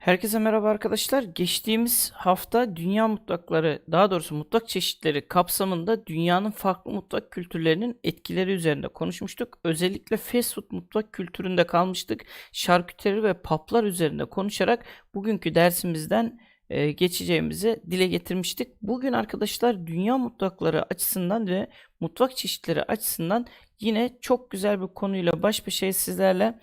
Herkese merhaba arkadaşlar. Geçtiğimiz hafta dünya mutfakları, daha doğrusu mutfak çeşitleri kapsamında dünyanın farklı mutfak kültürlerinin etkileri üzerinde konuşmuştuk. Özellikle fast food mutfak kültüründe kalmıştık. Şarküteri ve paplar üzerinde konuşarak bugünkü dersimizden e, geçeceğimizi dile getirmiştik. Bugün arkadaşlar dünya mutfakları açısından ve mutfak çeşitleri açısından yine çok güzel bir konuyla baş başayız sizlerle.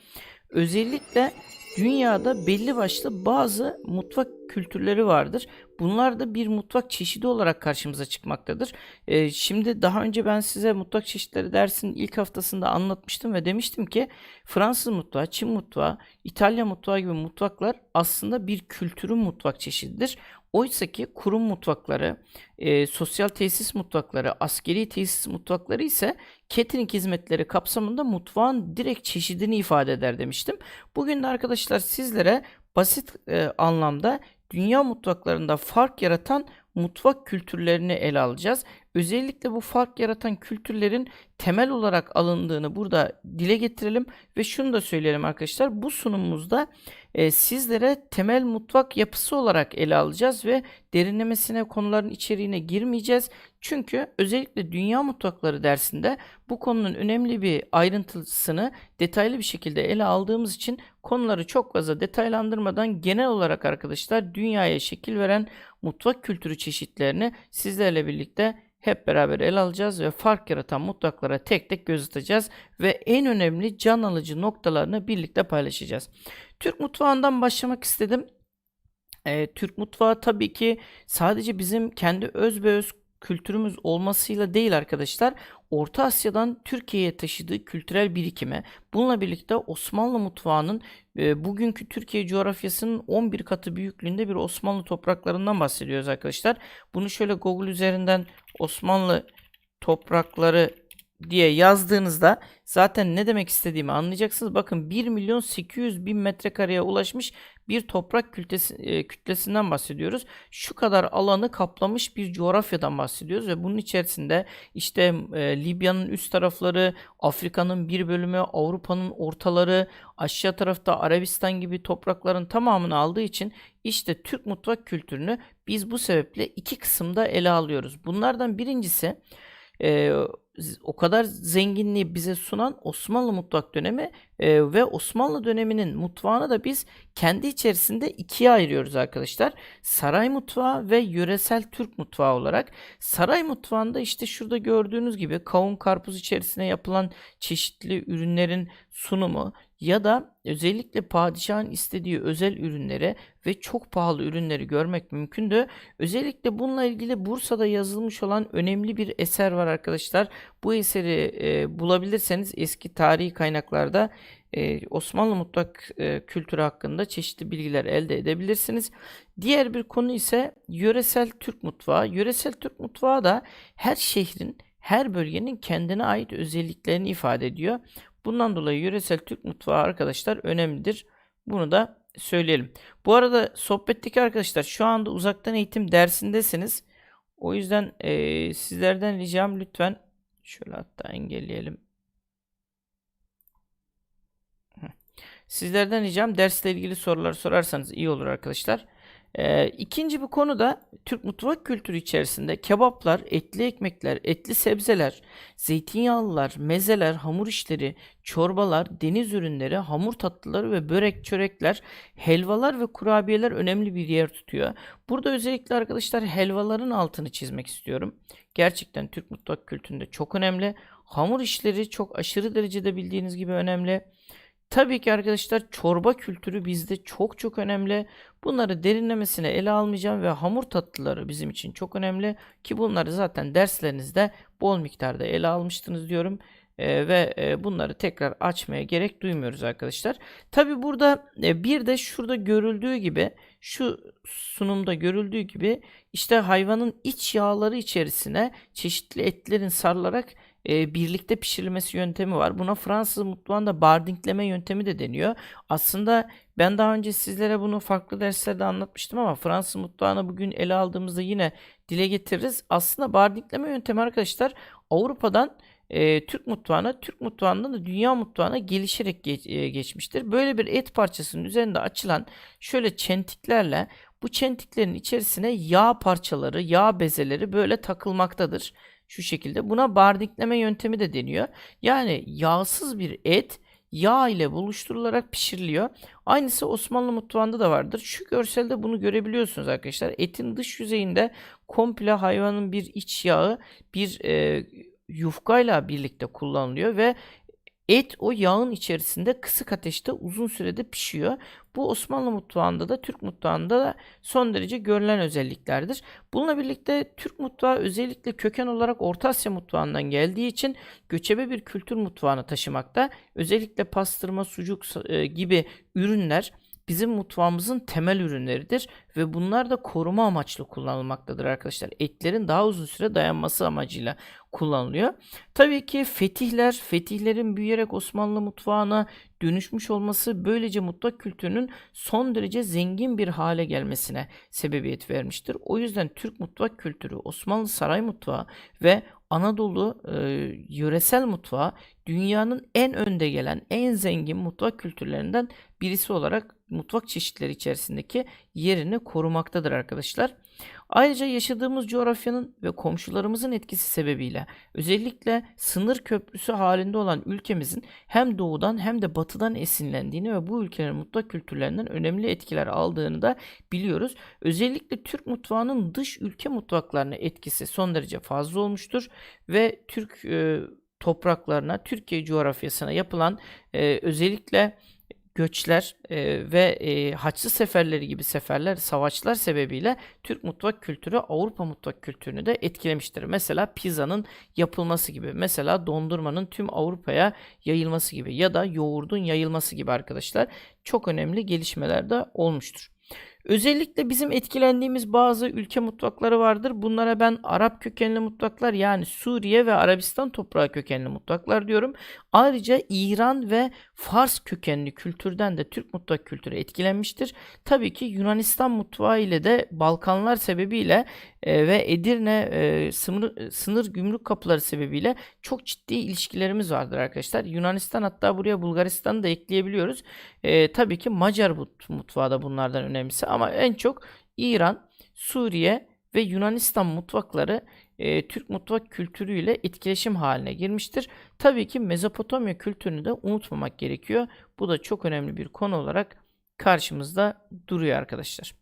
Özellikle dünyada belli başlı bazı mutfak kültürleri vardır. Bunlar da bir mutfak çeşidi olarak karşımıza çıkmaktadır. Ee, şimdi daha önce ben size mutfak çeşitleri dersinin ilk haftasında anlatmıştım ve demiştim ki Fransız mutfağı, Çin mutfağı, İtalya mutfağı gibi mutfaklar aslında bir kültürün mutfak çeşididir. Oysa ki kurum mutfakları, e, sosyal tesis mutfakları, askeri tesis mutfakları ise catering hizmetleri kapsamında mutfağın direkt çeşidini ifade eder demiştim. Bugün de arkadaşlar sizlere basit e, anlamda dünya mutfaklarında fark yaratan mutfak kültürlerini ele alacağız. Özellikle bu fark yaratan kültürlerin temel olarak alındığını burada dile getirelim ve şunu da söyleyelim arkadaşlar. Bu sunumumuzda e, sizlere temel mutfak yapısı olarak ele alacağız ve derinlemesine konuların içeriğine girmeyeceğiz. Çünkü özellikle dünya mutfakları dersinde bu konunun önemli bir ayrıntısını detaylı bir şekilde ele aldığımız için konuları çok fazla detaylandırmadan genel olarak arkadaşlar dünyaya şekil veren mutfak kültürü çeşitlerini sizlerle birlikte hep beraber ele alacağız ve fark yaratan mutfaklara tek tek göz atacağız ve en önemli can alıcı noktalarını birlikte paylaşacağız. Türk mutfağından başlamak istedim. Ee, Türk mutfağı tabii ki sadece bizim kendi öz ve öz kültürümüz olmasıyla değil arkadaşlar. Orta Asya'dan Türkiye'ye taşıdığı kültürel birikime, bununla birlikte Osmanlı mutfağının e, bugünkü Türkiye coğrafyasının 11 katı büyüklüğünde bir Osmanlı topraklarından bahsediyoruz arkadaşlar. Bunu şöyle Google üzerinden Osmanlı toprakları diye yazdığınızda zaten ne demek istediğimi anlayacaksınız. Bakın 1 milyon 800 bin metrekareye ulaşmış bir toprak kütlesi, e, kütlesinden bahsediyoruz. Şu kadar alanı kaplamış bir coğrafyadan bahsediyoruz ve bunun içerisinde işte e, Libya'nın üst tarafları, Afrika'nın bir bölümü, Avrupa'nın ortaları, aşağı tarafta Arabistan gibi toprakların tamamını aldığı için işte Türk mutfak kültürünü biz bu sebeple iki kısımda ele alıyoruz. Bunlardan birincisi e, o kadar zenginliği bize sunan Osmanlı mutfak dönemi e, ve Osmanlı döneminin mutfağını da biz kendi içerisinde ikiye ayırıyoruz arkadaşlar. Saray mutfağı ve yöresel Türk mutfağı olarak. Saray mutfağında işte şurada gördüğünüz gibi kavun karpuz içerisine yapılan çeşitli ürünlerin sunumu ya da özellikle padişahın istediği özel ürünleri ve çok pahalı ürünleri görmek mümkündü. Özellikle bununla ilgili Bursa'da yazılmış olan önemli bir eser var arkadaşlar. Bu eseri e, bulabilirseniz eski tarihi kaynaklarda e, Osmanlı mutfak e, kültürü hakkında çeşitli bilgiler elde edebilirsiniz. Diğer bir konu ise yöresel Türk mutfağı. Yöresel Türk mutfağı da her şehrin, her bölgenin kendine ait özelliklerini ifade ediyor. Bundan dolayı yöresel Türk mutfağı arkadaşlar önemlidir. Bunu da söyleyelim. Bu arada sohbetteki arkadaşlar şu anda uzaktan eğitim dersindesiniz. O yüzden e, sizlerden ricam lütfen şöyle hatta engelleyelim. Sizlerden ricam dersle ilgili sorular sorarsanız iyi olur arkadaşlar. Ee, ikinci bir konu da Türk mutfak kültürü içerisinde kebaplar, etli ekmekler, etli sebzeler, zeytinyağlılar, mezeler, hamur işleri, çorbalar, deniz ürünleri, hamur tatlıları ve börek, çörekler, helvalar ve kurabiyeler önemli bir yer tutuyor. Burada özellikle arkadaşlar helvaların altını çizmek istiyorum. Gerçekten Türk mutfak kültüründe çok önemli. Hamur işleri çok aşırı derecede bildiğiniz gibi önemli. Tabii ki arkadaşlar çorba kültürü bizde çok çok önemli. Bunları derinlemesine ele almayacağım ve hamur tatlıları bizim için çok önemli ki bunları zaten derslerinizde bol miktarda ele almıştınız diyorum. Ee, ve e, bunları tekrar açmaya gerek duymuyoruz arkadaşlar. Tabi burada e, bir de şurada görüldüğü gibi şu sunumda görüldüğü gibi işte hayvanın iç yağları içerisine çeşitli etlerin sarılarak e, birlikte pişirilmesi yöntemi var. Buna Fransız mutfağında bardinkleme yöntemi de deniyor. Aslında ben daha önce sizlere bunu farklı derslerde anlatmıştım ama Fransız mutfağını bugün ele aldığımızda yine dile getiririz. Aslında bardinkleme yöntemi arkadaşlar Avrupa'dan e, Türk mutfağına, Türk mutfağından da dünya mutfağına gelişerek geç- e, geçmiştir. Böyle bir et parçasının üzerinde açılan şöyle çentiklerle bu çentiklerin içerisine yağ parçaları, yağ bezeleri böyle takılmaktadır. Şu şekilde. Buna bardikleme yöntemi de deniyor. Yani yağsız bir et yağ ile buluşturularak pişiriliyor. Aynısı Osmanlı mutfağında da vardır. Şu görselde bunu görebiliyorsunuz arkadaşlar. Etin dış yüzeyinde komple hayvanın bir iç yağı bir e, yufkayla birlikte kullanılıyor ve et o yağın içerisinde kısık ateşte uzun sürede pişiyor. Bu Osmanlı mutfağında da Türk mutfağında da son derece görülen özelliklerdir. Bununla birlikte Türk mutfağı özellikle köken olarak Orta Asya mutfağından geldiği için göçebe bir kültür mutfağına taşımakta. Özellikle pastırma, sucuk e, gibi ürünler bizim mutfağımızın temel ürünleridir ve bunlar da koruma amaçlı kullanılmaktadır arkadaşlar. Etlerin daha uzun süre dayanması amacıyla kullanılıyor. Tabii ki fetihler, fetihlerin büyüyerek Osmanlı mutfağına dönüşmüş olması böylece mutfak kültürünün son derece zengin bir hale gelmesine sebebiyet vermiştir. O yüzden Türk mutfak kültürü, Osmanlı saray mutfağı ve Anadolu e, yöresel mutfağı dünyanın en önde gelen, en zengin mutfak kültürlerinden birisi olarak mutfak çeşitleri içerisindeki yerini korumaktadır arkadaşlar. Ayrıca yaşadığımız coğrafyanın ve komşularımızın etkisi sebebiyle özellikle sınır köprüsü halinde olan ülkemizin hem doğudan hem de batıdan esinlendiğini ve bu ülkelerin mutfak kültürlerinden önemli etkiler aldığını da biliyoruz. Özellikle Türk mutfağının dış ülke mutfaklarına etkisi son derece fazla olmuştur ve Türk e, topraklarına, Türkiye coğrafyasına yapılan e, özellikle göçler e, ve e, Haçlı seferleri gibi seferler, savaşlar sebebiyle Türk mutfak kültürü Avrupa mutfak kültürünü de etkilemiştir. Mesela pizzanın yapılması gibi, mesela dondurmanın tüm Avrupa'ya yayılması gibi ya da yoğurdun yayılması gibi arkadaşlar çok önemli gelişmeler de olmuştur. Özellikle bizim etkilendiğimiz bazı ülke mutfakları vardır. Bunlara ben Arap kökenli mutfaklar yani Suriye ve Arabistan toprağı kökenli mutfaklar diyorum. Ayrıca İran ve Fars kökenli kültürden de Türk mutfak kültürü etkilenmiştir. Tabii ki Yunanistan mutfağı ile de Balkanlar sebebiyle e, ve Edirne e, sınır, sınır gümrük kapıları sebebiyle çok ciddi ilişkilerimiz vardır arkadaşlar. Yunanistan hatta buraya Bulgaristan'ı da ekleyebiliyoruz. E, tabii ki Macar mut- mutfağı da bunlardan önemlisi en çok İran, Suriye ve Yunanistan mutfakları e, Türk mutfak kültürüyle etkileşim haline girmiştir. Tabii ki Mezopotamya kültürünü de unutmamak gerekiyor. Bu da çok önemli bir konu olarak karşımızda duruyor arkadaşlar.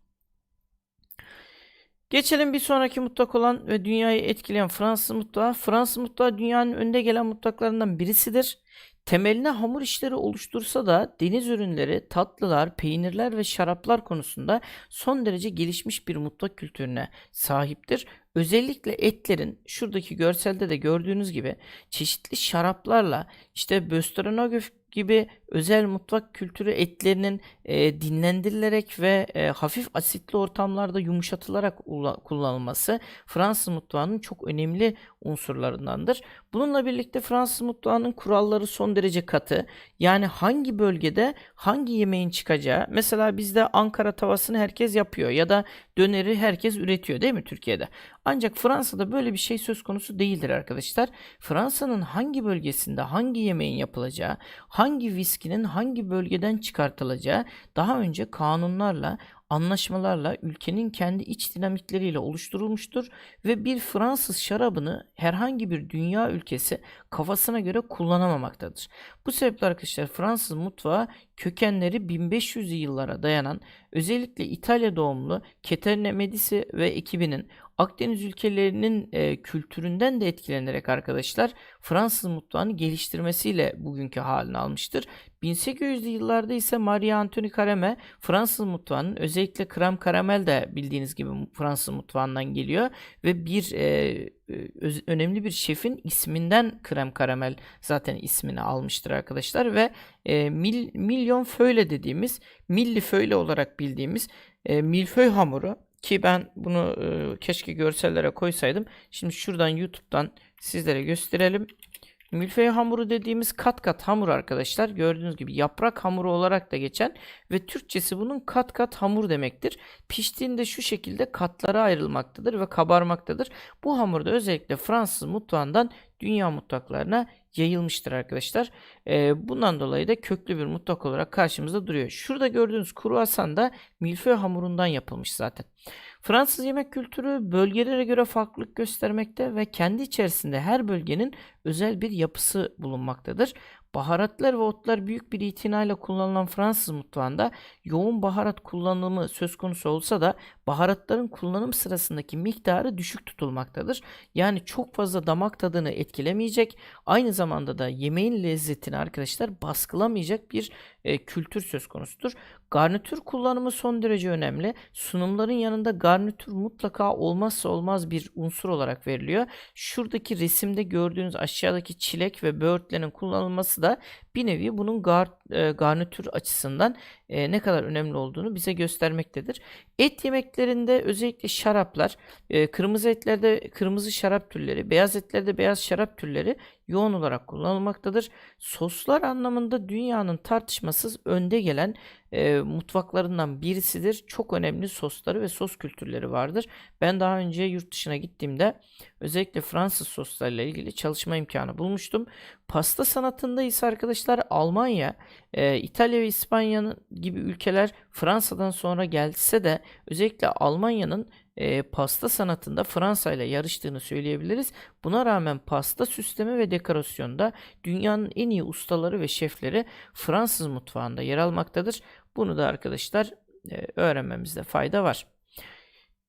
Geçelim bir sonraki mutfak olan ve dünyayı etkileyen Fransız mutfağı. Fransız mutfağı dünyanın önde gelen mutfaklarından birisidir. Temeline hamur işleri oluştursa da deniz ürünleri, tatlılar, peynirler ve şaraplar konusunda son derece gelişmiş bir mutfak kültürüne sahiptir. Özellikle etlerin şuradaki görselde de gördüğünüz gibi çeşitli şaraplarla işte Bösteronogöf gibi özel mutfak kültürü etlerinin e, dinlendirilerek ve e, hafif asitli ortamlarda yumuşatılarak kullanılması Fransız mutfağının çok önemli unsurlarındandır. Bununla birlikte Fransız mutfağının kuralları son derece katı. Yani hangi bölgede hangi yemeğin çıkacağı. Mesela bizde Ankara tavasını herkes yapıyor ya da döneri herkes üretiyor değil mi Türkiye'de? Ancak Fransa'da böyle bir şey söz konusu değildir arkadaşlar. Fransa'nın hangi bölgesinde hangi yemeğin yapılacağı, hangi viskinin hangi bölgeden çıkartılacağı daha önce kanunlarla, anlaşmalarla ülkenin kendi iç dinamikleriyle oluşturulmuştur ve bir Fransız şarabını herhangi bir dünya ülkesi kafasına göre kullanamamaktadır. Bu sebeple arkadaşlar Fransız mutfağı kökenleri 1500'lü yıllara dayanan özellikle İtalya doğumlu Caterina Medici ve ekibinin Akdeniz ülkelerinin e, kültüründen de etkilenerek arkadaşlar Fransız mutfağını geliştirmesiyle bugünkü halini almıştır. 1800'lü yıllarda ise Marie Antoine Carême Fransız mutfağının özellikle krem karamel de bildiğiniz gibi Fransız mutfağından geliyor ve bir e, e, öz- önemli bir şefin isminden krem karamel zaten ismini almıştır arkadaşlar ve e, mil, milyon föyle dediğimiz milli föyle olarak bildiğimiz e, milföy hamuru ki ben bunu e, keşke görsellere koysaydım. Şimdi şuradan YouTube'dan sizlere gösterelim. Milföy hamuru dediğimiz kat kat hamur arkadaşlar. Gördüğünüz gibi yaprak hamuru olarak da geçen ve Türkçesi bunun kat kat hamur demektir. Piştiğinde şu şekilde katlara ayrılmaktadır ve kabarmaktadır. Bu hamur da özellikle Fransız mutfağından dünya mutfaklarına yayılmıştır arkadaşlar. Ee, bundan dolayı da köklü bir mutfak olarak karşımızda duruyor. Şurada gördüğünüz kruvasan da milföy hamurundan yapılmış zaten. Fransız yemek kültürü bölgelere göre farklılık göstermekte ve kendi içerisinde her bölgenin özel bir yapısı bulunmaktadır. Baharatlar ve otlar büyük bir itinayla kullanılan Fransız mutfağında yoğun baharat kullanımı söz konusu olsa da baharatların kullanım sırasındaki miktarı düşük tutulmaktadır. Yani çok fazla damak tadını etkilemeyecek, aynı zamanda da yemeğin lezzetini arkadaşlar baskılamayacak bir e, kültür söz konusudur. Garnitür kullanımı son derece önemli. Sunumların yanında garnitür mutlaka olmazsa olmaz bir unsur olarak veriliyor. Şuradaki resimde gördüğünüz aşağıdaki çilek ve böğürtlerin kullanılması da bir nevi bunun gar, e, garnitür açısından e, ne kadar önemli olduğunu bize göstermektedir. Et yemeklerinde özellikle şaraplar, e, kırmızı etlerde kırmızı şarap türleri, beyaz etlerde beyaz şarap türleri yoğun olarak kullanılmaktadır. Soslar anlamında dünyanın tartışmasız önde gelen e, mutfaklarından birisidir. Çok önemli sosları ve sos kültürleri vardır. Ben daha önce yurt dışına gittiğimde özellikle Fransız soslarıyla ilgili çalışma imkanı bulmuştum. Pasta sanatında ise arkadaşlar Almanya, e, İtalya ve İspanya'nın gibi ülkeler Fransa'dan sonra gelse de özellikle Almanya'nın e, pasta sanatında Fransa ile yarıştığını söyleyebiliriz. Buna rağmen pasta süsleme ve dekorasyonda dünyanın en iyi ustaları ve şefleri Fransız mutfağında yer almaktadır. Bunu da arkadaşlar e, öğrenmemizde fayda var.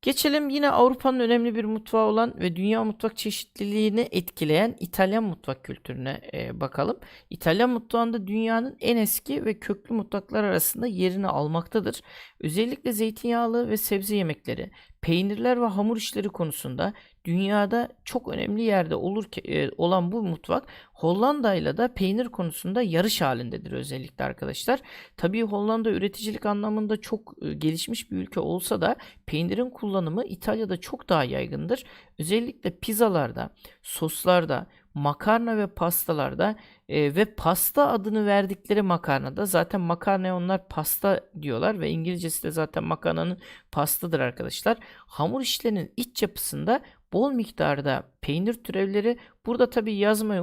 Geçelim yine Avrupa'nın önemli bir mutfağı olan ve dünya mutfak çeşitliliğini etkileyen İtalyan mutfak kültürüne e, bakalım. İtalyan mutfağında dünyanın en eski ve köklü mutfaklar arasında yerini almaktadır. Özellikle zeytinyağlı ve sebze yemekleri, peynirler ve hamur işleri konusunda dünyada çok önemli yerde olur e, olan bu mutfak Hollanda ile de peynir konusunda yarış halindedir özellikle arkadaşlar. Tabii Hollanda üreticilik anlamında çok e, gelişmiş bir ülke olsa da peynirin kullanımı İtalya'da çok daha yaygındır. Özellikle pizzalarda, soslarda, makarna ve pastalarda e, ve pasta adını verdikleri makarnada zaten makarnaya onlar pasta diyorlar ve İngilizcesi de zaten makarnanın pastadır arkadaşlar. Hamur işlerinin iç yapısında bol miktarda peynir türevleri burada tabi yazmayı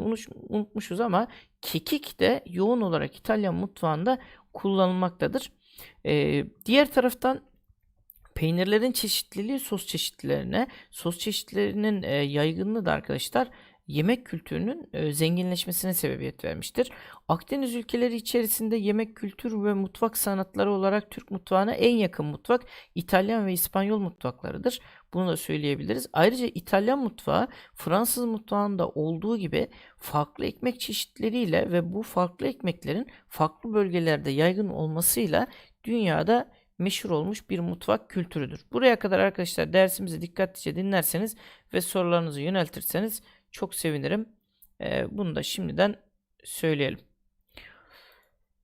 unutmuşuz ama kekik de yoğun olarak İtalyan mutfağında kullanılmaktadır. Ee, diğer taraftan peynirlerin çeşitliliği sos çeşitlerine, sos çeşitlerinin e, yaygınlığı da arkadaşlar yemek kültürünün e, zenginleşmesine sebebiyet vermiştir. Akdeniz ülkeleri içerisinde yemek kültürü ve mutfak sanatları olarak Türk mutfağına en yakın mutfak İtalyan ve İspanyol mutfaklarıdır. Bunu da söyleyebiliriz. Ayrıca İtalyan mutfağı Fransız mutfağında olduğu gibi farklı ekmek çeşitleriyle ve bu farklı ekmeklerin farklı bölgelerde yaygın olmasıyla dünyada meşhur olmuş bir mutfak kültürüdür. Buraya kadar arkadaşlar dersimizi dikkatlice dinlerseniz ve sorularınızı yöneltirseniz çok sevinirim. Ee, bunu da şimdiden söyleyelim.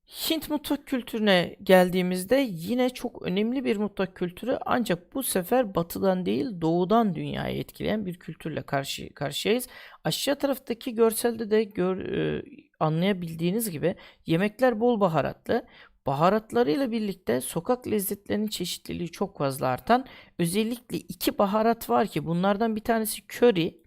Hint mutfak kültürüne geldiğimizde yine çok önemli bir mutfak kültürü ancak bu sefer batıdan değil doğudan dünyayı etkileyen bir kültürle karşı karşıyayız. Aşağı taraftaki görselde de gör, e, anlayabildiğiniz gibi yemekler bol baharatlı. Baharatlarıyla birlikte sokak lezzetlerinin çeşitliliği çok fazla artan özellikle iki baharat var ki bunlardan bir tanesi köri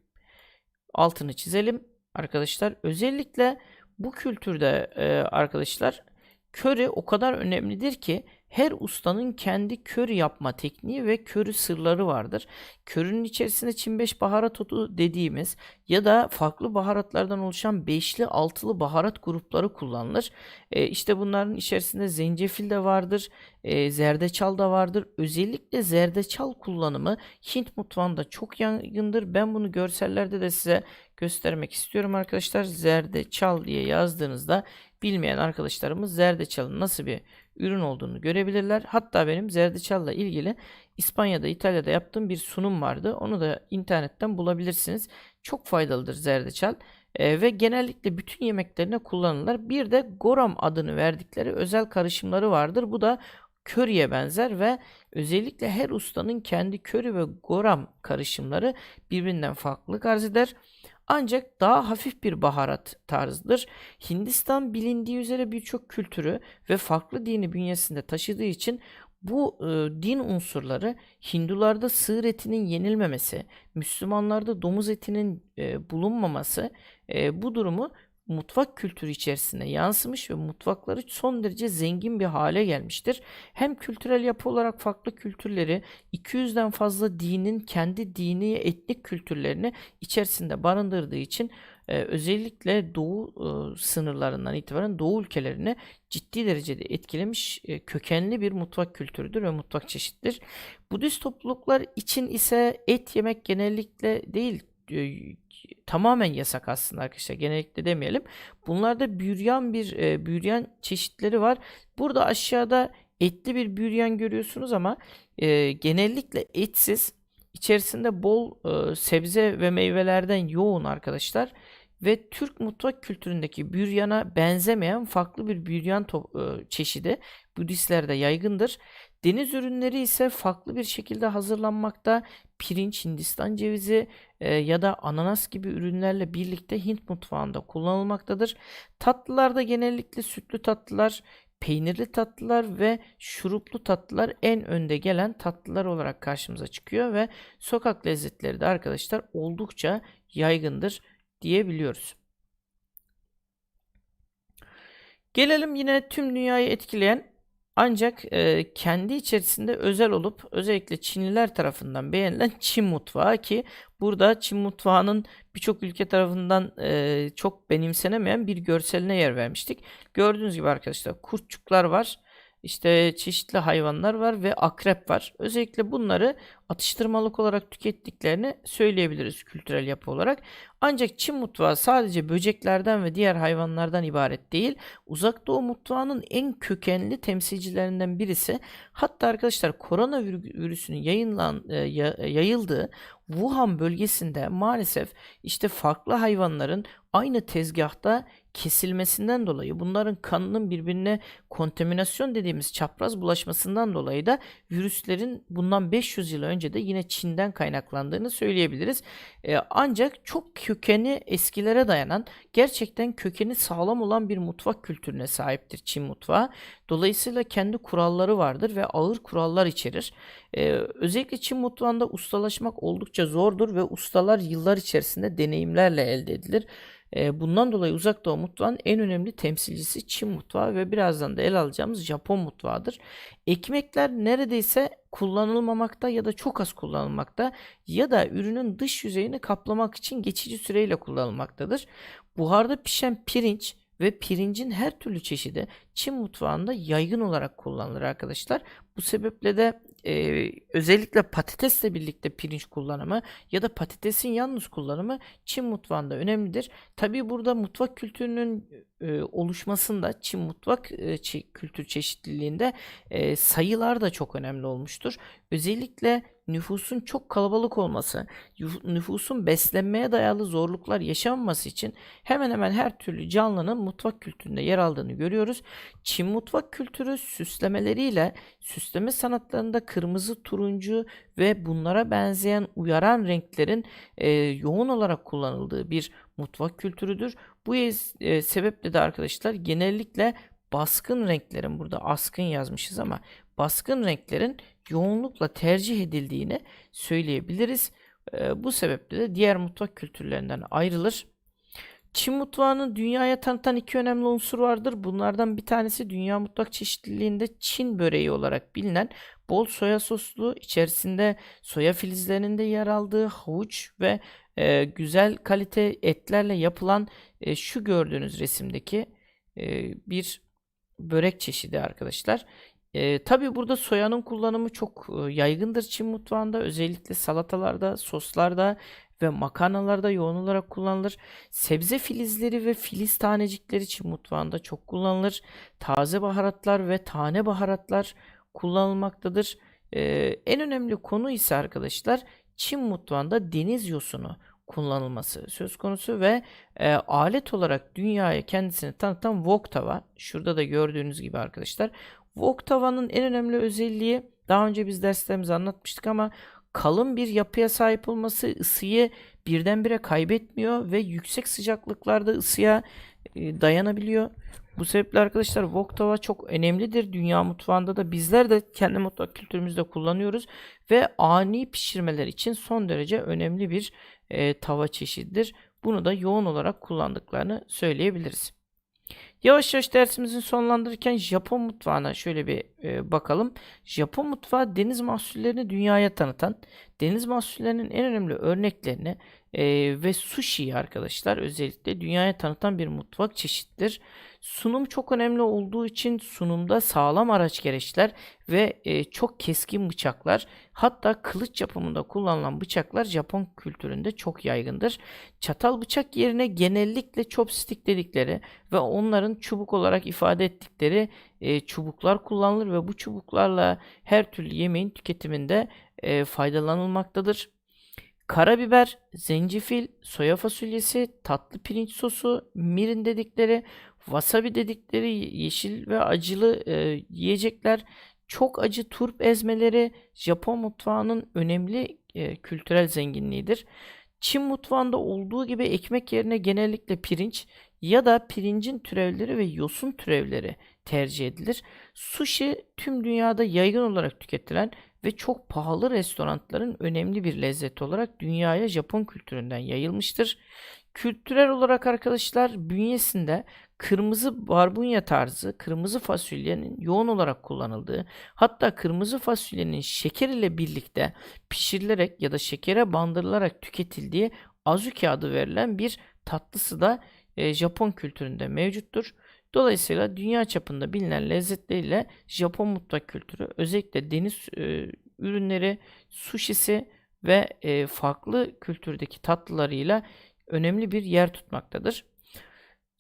altını çizelim arkadaşlar. Özellikle bu kültürde e, arkadaşlar köri o kadar önemlidir ki her ustanın kendi köri yapma tekniği ve köri sırları vardır. Körünün içerisinde Çin 5 baharat otu dediğimiz ya da farklı baharatlardan oluşan beşli altılı baharat grupları kullanılır. E, işte bunların içerisinde zencefil de vardır, e, zerdeçal da vardır. Özellikle zerdeçal kullanımı Hint mutfağında çok yaygındır. Ben bunu görsellerde de size göstermek istiyorum arkadaşlar. Zerdeçal diye yazdığınızda bilmeyen arkadaşlarımız zerdeçalın nasıl bir ürün olduğunu görebilirler. Hatta benim zerdeçalla ilgili İspanya'da, İtalya'da yaptığım bir sunum vardı. Onu da internetten bulabilirsiniz. Çok faydalıdır zerdeçal. E, ve genellikle bütün yemeklerine kullanılır. Bir de goram adını verdikleri özel karışımları vardır. Bu da köriye benzer ve özellikle her ustanın kendi köri ve goram karışımları birbirinden farklılık arz eder. Ancak daha hafif bir baharat tarzıdır. Hindistan bilindiği üzere birçok kültürü ve farklı dini bünyesinde taşıdığı için bu e, din unsurları Hindularda sığır etinin yenilmemesi, Müslümanlarda domuz etinin e, bulunmaması e, bu durumu mutfak kültürü içerisinde yansımış ve mutfakları son derece zengin bir hale gelmiştir. Hem kültürel yapı olarak farklı kültürleri, 200'den fazla dinin kendi dini etnik kültürlerini içerisinde barındırdığı için e, özellikle doğu e, sınırlarından itibaren doğu ülkelerini ciddi derecede etkilemiş e, kökenli bir mutfak kültürüdür ve mutfak çeşittir. Budist topluluklar için ise et yemek genellikle değil tamamen yasak aslında arkadaşlar. Genellikle demeyelim. Bunlarda büryan bir e, büryan çeşitleri var. Burada aşağıda etli bir büryan görüyorsunuz ama e, genellikle etsiz içerisinde bol e, sebze ve meyvelerden yoğun arkadaşlar ve Türk mutfak kültüründeki büryana benzemeyen farklı bir büryan e, çeşidi Budistlerde yaygındır. Deniz ürünleri ise farklı bir şekilde hazırlanmakta. Pirinç, Hindistan cevizi e, ya da ananas gibi ürünlerle birlikte Hint mutfağında kullanılmaktadır. Tatlılarda genellikle sütlü tatlılar, peynirli tatlılar ve şuruplu tatlılar en önde gelen tatlılar olarak karşımıza çıkıyor ve sokak lezzetleri de arkadaşlar oldukça yaygındır diyebiliyoruz. Gelelim yine tüm dünyayı etkileyen ancak e, kendi içerisinde özel olup özellikle Çinliler tarafından beğenilen Çin mutfağı ki burada Çin mutfağının birçok ülke tarafından e, çok benimsenemeyen bir görseline yer vermiştik. Gördüğünüz gibi arkadaşlar kurtçuklar var. İşte çeşitli hayvanlar var ve akrep var. Özellikle bunları atıştırmalık olarak tükettiklerini söyleyebiliriz kültürel yapı olarak. Ancak Çin mutfağı sadece böceklerden ve diğer hayvanlardan ibaret değil. Uzak Doğu mutfağının en kökenli temsilcilerinden birisi. Hatta arkadaşlar koronavirüsünün yayınlan, e, yayıldığı Wuhan bölgesinde maalesef işte farklı hayvanların aynı tezgahta kesilmesinden dolayı bunların kanının birbirine kontaminasyon dediğimiz çapraz bulaşmasından dolayı da virüslerin bundan 500 yıl önce de yine Çin'den kaynaklandığını söyleyebiliriz. Ee, ancak çok kökeni eskilere dayanan gerçekten kökeni sağlam olan bir mutfak kültürüne sahiptir Çin mutfağı. Dolayısıyla kendi kuralları vardır ve ağır kurallar içerir. Ee, özellikle Çin mutfağında ustalaşmak oldukça zordur ve ustalar yıllar içerisinde deneyimlerle elde edilir. Ee, bundan dolayı Uzak Doğu mutfağının en önemli temsilcisi Çin mutfağı ve birazdan da ele alacağımız Japon mutfağıdır. Ekmekler neredeyse kullanılmamakta ya da çok az kullanılmakta ya da ürünün dış yüzeyini kaplamak için geçici süreyle kullanılmaktadır. Buharda pişen pirinç ve pirincin her türlü çeşidi Çin mutfağında yaygın olarak kullanılır arkadaşlar. Bu sebeple de e, özellikle patatesle birlikte pirinç kullanımı ya da patatesin yalnız kullanımı Çin mutfağında önemlidir. Tabi burada mutfak kültürünün e, oluşmasında Çin mutfak e, kültür çeşitliliğinde e, sayılar da çok önemli olmuştur. Özellikle nüfusun çok kalabalık olması, nüfusun beslenmeye dayalı zorluklar yaşanmaması için hemen hemen her türlü canlının mutfak kültüründe yer aldığını görüyoruz. Çin mutfak kültürü süslemeleriyle süsleme sanatlarında kırmızı, turuncu ve bunlara benzeyen uyaran renklerin e, yoğun olarak kullanıldığı bir mutfak kültürüdür. Bu e, sebeple de arkadaşlar genellikle baskın renklerin burada askın yazmışız ama baskın renklerin yoğunlukla tercih edildiğini söyleyebiliriz. E, bu sebeple de diğer mutfak kültürlerinden ayrılır. Çin mutfağının dünyaya tanıtan iki önemli unsur vardır. Bunlardan bir tanesi dünya mutfak çeşitliliğinde Çin böreği olarak bilinen bol soya soslu, içerisinde soya filizlerinin de yer aldığı havuç ve e, güzel kalite etlerle yapılan e, şu gördüğünüz resimdeki e, bir börek çeşidi arkadaşlar. E, tabii burada soyanın kullanımı çok e, yaygındır Çin mutfağında. Özellikle salatalarda, soslarda ve makarnalarda yoğun olarak kullanılır. Sebze filizleri ve filiz tanecikleri Çin mutfağında çok kullanılır. Taze baharatlar ve tane baharatlar kullanılmaktadır. Ee, en önemli konu ise arkadaşlar Çin mutfağında deniz yosunu kullanılması söz konusu ve e, alet olarak dünyaya kendisini tanıtan wok tava. Şurada da gördüğünüz gibi arkadaşlar. Wok tavanın en önemli özelliği daha önce biz derslerimizde anlatmıştık ama kalın bir yapıya sahip olması ısıyı birdenbire kaybetmiyor ve yüksek sıcaklıklarda ısıya e, dayanabiliyor. Bu sebeple arkadaşlar wok tava çok önemlidir dünya mutfağında da bizler de kendi mutfak kültürümüzde kullanıyoruz ve ani pişirmeler için son derece önemli bir e, tava çeşididir. Bunu da yoğun olarak kullandıklarını söyleyebiliriz. Yavaş yavaş dersimizi sonlandırırken Japon mutfağına şöyle bir e, bakalım. Japon mutfağı deniz mahsullerini dünyaya tanıtan, deniz mahsullerinin en önemli örneklerini e, ve sushi'yi arkadaşlar özellikle dünyaya tanıtan bir mutfak çeşittir. Sunum çok önemli olduğu için sunumda sağlam araç gereçler ve e, çok keskin bıçaklar hatta kılıç yapımında kullanılan bıçaklar Japon kültüründe çok yaygındır. Çatal bıçak yerine genellikle chopstick dedikleri ve onların çubuk olarak ifade ettikleri e, çubuklar kullanılır ve bu çubuklarla her türlü yemeğin tüketiminde e, faydalanılmaktadır. Karabiber, zencefil, soya fasulyesi, tatlı pirinç sosu, mirin dedikleri, wasabi dedikleri yeşil ve acılı e, yiyecekler, çok acı turp ezmeleri Japon mutfağının önemli e, kültürel zenginliğidir. Çin mutfağında olduğu gibi ekmek yerine genellikle pirinç ya da pirincin türevleri ve yosun türevleri tercih edilir. Sushi tüm dünyada yaygın olarak tüketilen ve çok pahalı restoranların önemli bir lezzeti olarak dünyaya Japon kültüründen yayılmıştır. Kültürel olarak arkadaşlar bünyesinde kırmızı barbunya tarzı kırmızı fasulyenin yoğun olarak kullanıldığı hatta kırmızı fasulyenin şeker ile birlikte pişirilerek ya da şekere bandırılarak tüketildiği azuki adı verilen bir tatlısı da e, Japon kültüründe mevcuttur. Dolayısıyla dünya çapında bilinen lezzetleriyle Japon mutfak kültürü özellikle deniz e, ürünleri, sushisi ve e, farklı kültürdeki tatlılarıyla önemli bir yer tutmaktadır.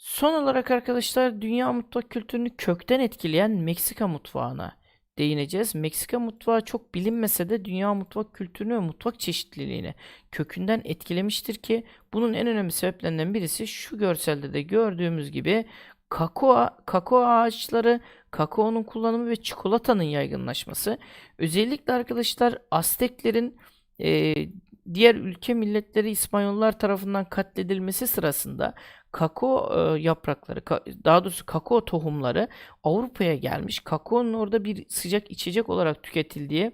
Son olarak arkadaşlar dünya mutfak kültürünü kökten etkileyen Meksika mutfağına değineceğiz. Meksika mutfağı çok bilinmese de dünya mutfak kültürünü ve mutfak çeşitliliğini kökünden etkilemiştir ki bunun en önemli sebeplerinden birisi şu görselde de gördüğümüz gibi kakao, kakao ağaçları, kakaonun kullanımı ve çikolatanın yaygınlaşması. Özellikle arkadaşlar Azteklerin e, diğer ülke milletleri İspanyollar tarafından katledilmesi sırasında kakao e, yaprakları, daha doğrusu kakao tohumları Avrupa'ya gelmiş. Kakaonun orada bir sıcak içecek olarak tüketildiği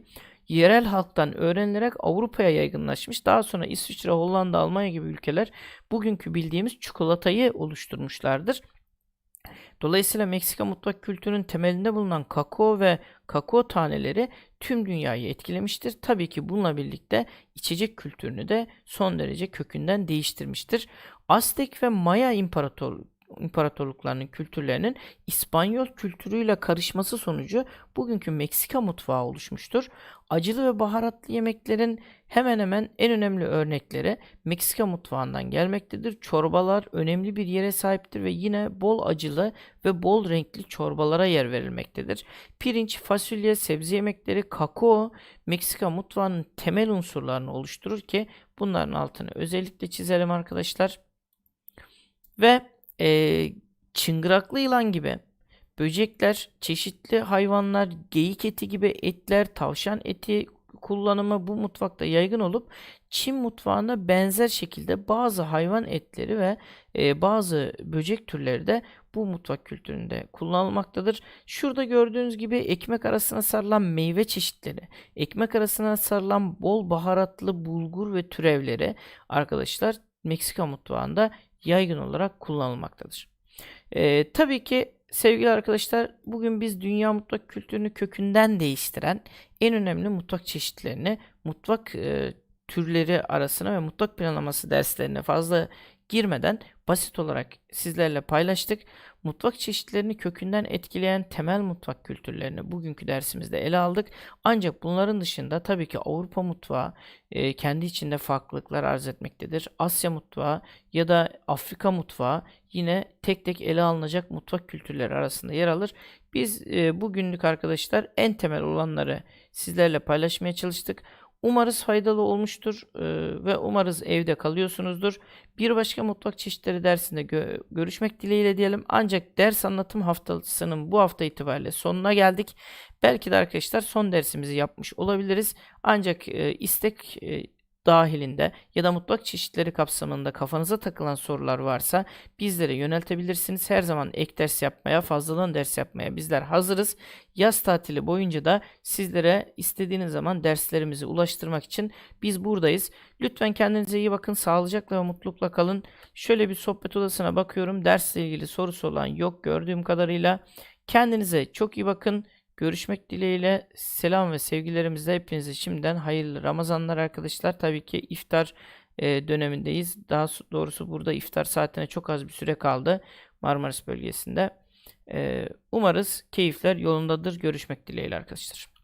yerel halktan öğrenilerek Avrupa'ya yaygınlaşmış. Daha sonra İsviçre, Hollanda, Almanya gibi ülkeler bugünkü bildiğimiz çikolatayı oluşturmuşlardır. Dolayısıyla Meksika mutfak kültürünün temelinde bulunan kakao ve kakao taneleri tüm dünyayı etkilemiştir. Tabii ki bununla birlikte içecek kültürünü de son derece kökünden değiştirmiştir. Aztek ve Maya İmparator imparatorluklarının kültürlerinin İspanyol kültürüyle karışması sonucu bugünkü Meksika mutfağı oluşmuştur. Acılı ve baharatlı yemeklerin hemen hemen en önemli örnekleri Meksika mutfağından gelmektedir. Çorbalar önemli bir yere sahiptir ve yine bol acılı ve bol renkli çorbalara yer verilmektedir. Pirinç, fasulye, sebze yemekleri, kakao Meksika mutfağının temel unsurlarını oluşturur ki bunların altını özellikle çizelim arkadaşlar. Ve e, çıngıraklı yılan gibi böcekler, çeşitli hayvanlar, geyik eti gibi etler, tavşan eti kullanımı bu mutfakta yaygın olup Çin mutfağına benzer şekilde bazı hayvan etleri ve e, bazı böcek türleri de bu mutfak kültüründe kullanılmaktadır. Şurada gördüğünüz gibi ekmek arasına sarılan meyve çeşitleri, ekmek arasına sarılan bol baharatlı bulgur ve türevleri arkadaşlar Meksika mutfağında yaygın olarak kullanılmaktadır. Ee, tabii ki sevgili arkadaşlar bugün biz dünya mutfak kültürünü kökünden değiştiren en önemli mutfak çeşitlerini mutfak e, türleri arasına ve mutfak planlaması derslerine fazla girmeden basit olarak sizlerle paylaştık. Mutfak çeşitlerini kökünden etkileyen temel mutfak kültürlerini bugünkü dersimizde ele aldık. Ancak bunların dışında tabii ki Avrupa mutfağı e, kendi içinde farklılıklar arz etmektedir. Asya mutfağı ya da Afrika mutfağı yine tek tek ele alınacak mutfak kültürleri arasında yer alır. Biz e, bugünlük arkadaşlar en temel olanları sizlerle paylaşmaya çalıştık. Umarız faydalı olmuştur e, ve umarız evde kalıyorsunuzdur. Bir başka mutfak çeşitleri dersinde gö- görüşmek dileğiyle diyelim. Ancak ders anlatım haftasının bu hafta itibariyle sonuna geldik. Belki de arkadaşlar son dersimizi yapmış olabiliriz. Ancak e, istek e, dahilinde ya da mutfak çeşitleri kapsamında kafanıza takılan sorular varsa bizlere yöneltebilirsiniz. Her zaman ek ders yapmaya, fazladan ders yapmaya bizler hazırız. Yaz tatili boyunca da sizlere istediğiniz zaman derslerimizi ulaştırmak için biz buradayız. Lütfen kendinize iyi bakın, sağlıcakla ve mutlulukla kalın. Şöyle bir sohbet odasına bakıyorum. Dersle ilgili sorusu olan yok gördüğüm kadarıyla. Kendinize çok iyi bakın. Görüşmek dileğiyle selam ve sevgilerimizle hepinize şimdiden hayırlı Ramazanlar arkadaşlar. Tabii ki iftar e, dönemindeyiz. Daha doğrusu burada iftar saatine çok az bir süre kaldı Marmaris bölgesinde. E, umarız keyifler yolundadır. Görüşmek dileğiyle arkadaşlar.